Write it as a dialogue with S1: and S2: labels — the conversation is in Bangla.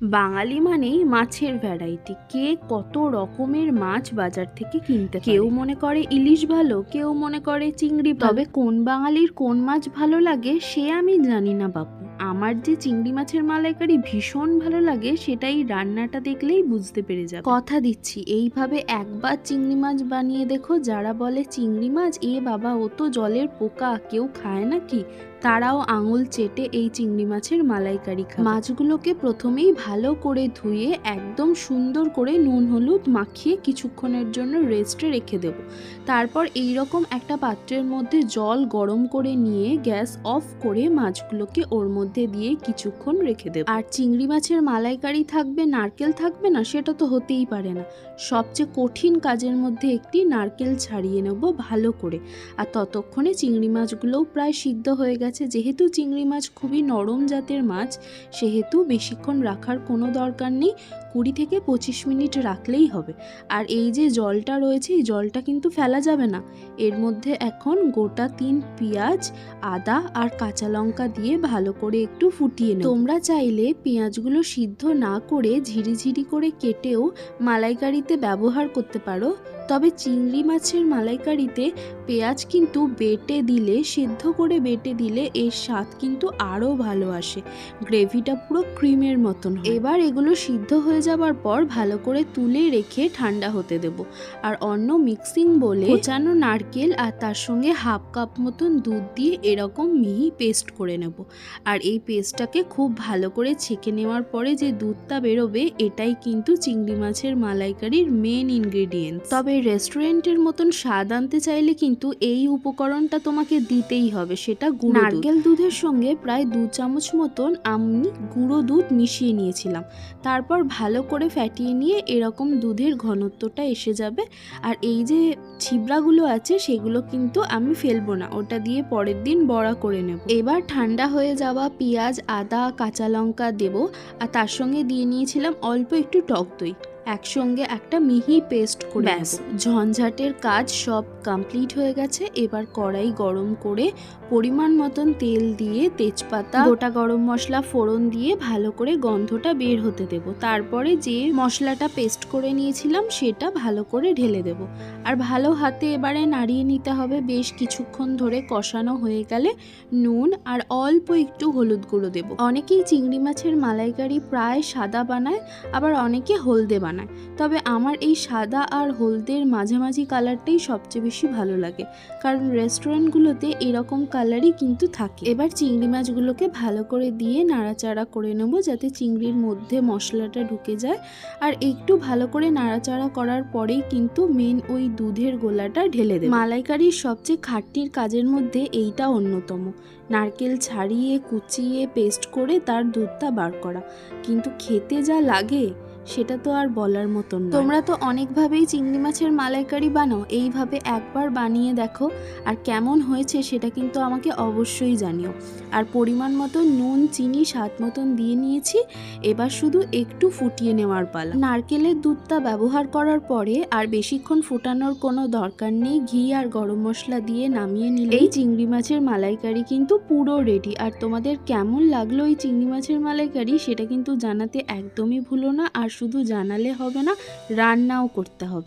S1: বাঙালি মানেই মাছের ভ্যারাইটি কে কত রকমের মাছ বাজার থেকে কিনতে কেউ মনে করে ইলিশ ভালো কেউ মনে করে চিংড়ি তবে কোন বাঙালির কোন মাছ ভালো লাগে সে আমি জানি না বাপু। আমার যে চিংড়ি মাছের মালাইকারি ভীষণ ভালো লাগে সেটাই রান্নাটা দেখলেই বুঝতে পেরে যাবে। কথা দিচ্ছি এইভাবে একবার চিংড়ি মাছ বানিয়ে দেখো যারা বলে চিংড়ি মাছ এ বাবা ও তো জলের পোকা কেউ খায় নাকি? তারাও আঙুল চেটে এই চিংড়ি মাছের মালাইকারি খায় মাছগুলোকে প্রথমেই ভালো করে ধুয়ে, একদম সুন্দর করে নুন হলুদ মাখিয়ে কিছুক্ষণের জন্য রেস্টে রেখে দেব। তারপর এই রকম একটা পাত্রের মধ্যে জল গরম করে নিয়ে গ্যাস অফ করে মাছগুলোকে ওর মধ্যে দিয়ে কিছুক্ষণ রেখে দেব। আর চিংড়ি মাছের মালাইকারি থাকবে, নারকেল থাকবে না, সেটা তো হতেই পারে না। সবচেয়ে কঠিন কাজের মধ্যে একটি নারকেল ছাড়িয়ে নেব ভালো করে। আর ততক্ষণে চিংড়ি মাছগুলোও প্রায় সিদ্ধ হয়ে গেছে। যেহেতু চিংড়ি মাছ খুবই নরম জাতের মাছ, সেহেতু বেশিক্ষণ রাখার কোনো দরকার নেই, কুড়ি থেকে পঁচিশ মিনিট রাখলেই হবে। আর এই যে জলটা রয়েছে, এই জলটা কিন্তু ফেলা যাবে না। এর মধ্যে এখন গোটা তিন পেঁয়াজ, আদা আর কাঁচা লঙ্কা দিয়ে ভালো করে একটু ফুটিয়ে নেব। তোমরা চাইলে পেঁয়াজগুলো সিদ্ধ না করে ঝিরিঝিরি করে কেটেও মালাইকারিতে ব্যবহার করতে পারো। তবে চিংড়ি মাছের মালাইকারিতে পেঁয়াজ কিন্তু বেটে দিলে, সেদ্ধ করে বেটে দিলে এর স্বাদ কিন্তু আরও ভালো আসে। গ্রেভিটা পুরো ক্রিমের মতন এবার এগুলো সিদ্ধ হয়ে যাবার পর ভালো করে তুলে রেখে ঠান্ডা হতে দেব। আর অন্য মিক্সিং বলে কোচানো নারকেল আর তার সঙ্গে হাফ কাপ মতন দুধ দিয়ে এরকম মিহি পেস্ট করে নেব। আর এই পেস্টটাকে খুব ভালো করে ছেঁকে নেওয়ার পরে যে দুধটা বেরোবে, এটাই কিন্তু চিংড়ি মাছের মালাইকারির মেন ইনগ্রেডিয়েন্ট তবে রেস্টুরেন্টের মতন স্বাদ আনতে চাইলে কিন্তু এই উপকরণটা তোমাকে দিতেই হবে, সেটা নারকেল দুধের সঙ্গে প্রায় দু চামচ মতন আমি গুঁড়ো দুধ মিশিয়ে নিয়েছিলাম। তারপর ভালো করে ফ্যাটিয়ে নিয়ে এরকম দুধের ঘনত্বটা এসে যাবে। আর এই যে ছিবড়াগুলো আছে, সেগুলো কিন্তু আমি ফেলব না, ওটা দিয়ে পরের দিন বড়া করে নেব। এবার ঠান্ডা হয়ে যাওয়া পেঁয়াজ, আদা, কাঁচা লঙ্কা দেব। আর তার সঙ্গে দিয়ে নিয়েছিলাম অল্প একটু টক দই। একসঙ্গে একটা মিহি পেস্ট করে
S2: ব্যাস,
S1: ঝঞ্ঝাটের কাজ সব কমপ্লিট হয়ে গেছে। এবার কড়াই গরম করে পরিমাণ মতন তেল দিয়ে তেজপাতা গোটা গরম মশলা ফোড়ন দিয়ে ভালো করে গন্ধটা বের হতে দেব। তারপরে যে মশলাটা পেস্ট করে নিয়েছিলাম সেটা ভালো করে ঢেলে দেব। আর ভালো হাতে এবারে নাড়িয়ে নিতে হবে। বেশ কিছুক্ষণ ধরে কষানো হয়ে গেলে নুন আর অল্প একটু হলুদ গুঁড়ো দেব। অনেকেই চিংড়ি মাছের মালাইকারি প্রায় সাদা বানায় আবার অনেকে হলদে বানায়। তবে আমার এই সাদা আর হলদের মাঝামাঝি কালারটাই সবচেয়ে বেশি ভালো লাগে। কারণ রেস্টুরেন্টগুলোতে এরকম কালারই কিন্তু থাকে। এবার চিংড়ি মাছগুলোকে ভালো করে দিয়ে নাড়াচাড়া করে নেব যাতে চিংড়ির মধ্যে মশলাটা ঢুকে যায়। আর একটু ভালো করে নাড়াচাড়া করার পরেই কিন্তু মেন ওই দুধের গোলাটা ঢেলে দেব। মালাইকারির সবচেয়ে খাটনির কাজের মধ্যে এইটা অন্যতম। নারকেল ছাড়িয়ে, কুচিয়ে পেস্ট করে তার দুধটা বার করা। কিন্তু খেতে যা লাগে সেটা তো আর বলার মতন। তোমরা তো অনেকভাবেই চিংড়ি মাছের মালাইকারি বানাও, এইভাবে একবার বানিয়ে দেখো আর কেমন হয়েছে সেটা কিন্তু আমাকে অবশ্যই জানিও। আর পরিমাণ মতো নুন, চিনি, স্বাদ মতন দিয়ে নিয়েছি, এবার শুধু একটু ফুটিয়ে নেওয়ার পালা। নারকেলের দুধটা ব্যবহার করার পরে আর বেশিক্ষণ ফোটানোর কোনো দরকার নেই, ঘি আর গরম মশলা দিয়ে নামিয়ে নিলে এই চিংড়ি মাছের মালাইকারি কিন্তু পুরো রেডি আর তোমাদের কেমন লাগল এই চিংড়ি মাছের মালাইকারি সেটা কিন্তু জানাতে একদমই ভুলো না। আর শুধু জানালে হবে না রান্নাও করতে হবে।